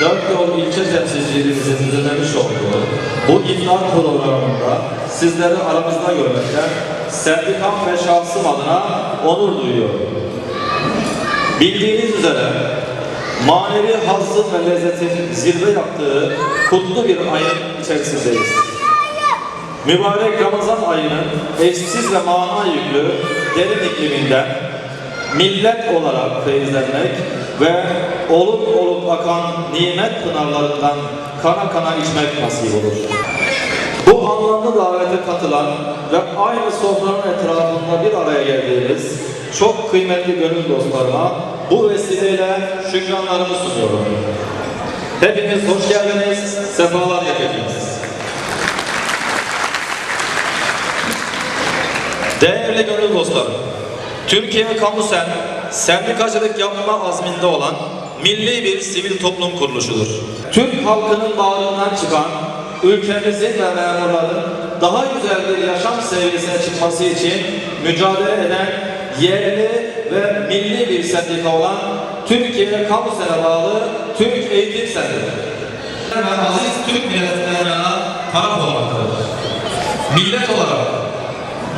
Dört Yol ilçe temsilcilerimizin düzenlemiş olduğu bu iftar programında sizleri aramızda görmekten sendikam ve şahsım adına onur duyuyorum. Bildiğiniz üzere manevi hazzın ve lezzetin zirve yaptığı kutlu bir ayın içerisindeyiz. Mübarek Ramazan ayının eşsiz ve mana yüklü derin ikliminden millet olarak feyizlenmek ve olup olup akan nimet pınarlarından kana kana içmek nasip olur. Bu anlamlı davete katılan ve aynı sofranın etrafında bir araya geldiğimiz çok kıymetli gönül dostlarıma bu vesileyle şükranlarımı sunuyorum. Hepiniz hoş geldiniz, sefalar getirdiniz. Değerli gönül dostlarım, Türkiye Kamu Sen, sendikacılık yapma azminde olan milli bir sivil toplum kuruluşudur. Türk halkının bağrından çıkan, ülkemizin ve memurların daha güzel bir yaşam seviyesine çıkması için mücadele eden yerli ve milli bir sendika olan Türkiye Kamu Sen'e bağlı Türk Eğitim Sendikası ve aziz Türk milletlerine taraf olmaktadır. Millet olarak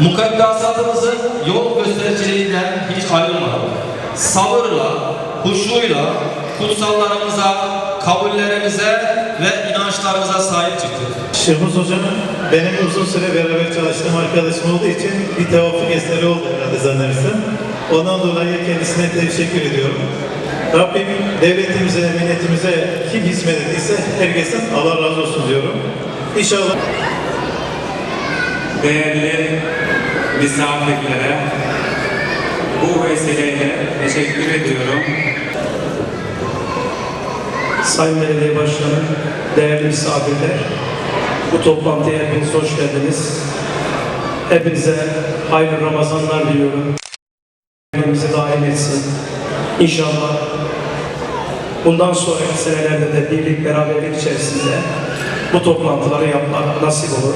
mukaddasatımızın yol göstericiliğinden hiç ayrılmadık. Sabırla, huşuyla kutsallarımıza, kabullerimize ve inançlarımıza sahip çıktık. Şehmus Hocam'ın benim uzun süre beraber çalıştığım arkadaşım olduğu için bir tevafuk eseri oldu herhalde zannedersem. Ondan dolayı kendisine teşekkür ediyorum. Rabbim devletimize, milletimize kim hizmet ettiyse herkesten Allah razı olsun diyorum. İnşallah değerli misafirlere bu vesileyle teşekkür ediyorum. Sayın Belediye Başkanı, değerli misafirler, bu toplantıya hepiniz hoş geldiniz. Hepinize hayırlı Ramazanlar diliyorum. Elimizi daim etsin. İnşallah bundan sonraki senelerde de birlik beraberlik içerisinde bu toplantıları yapmak nasip olur.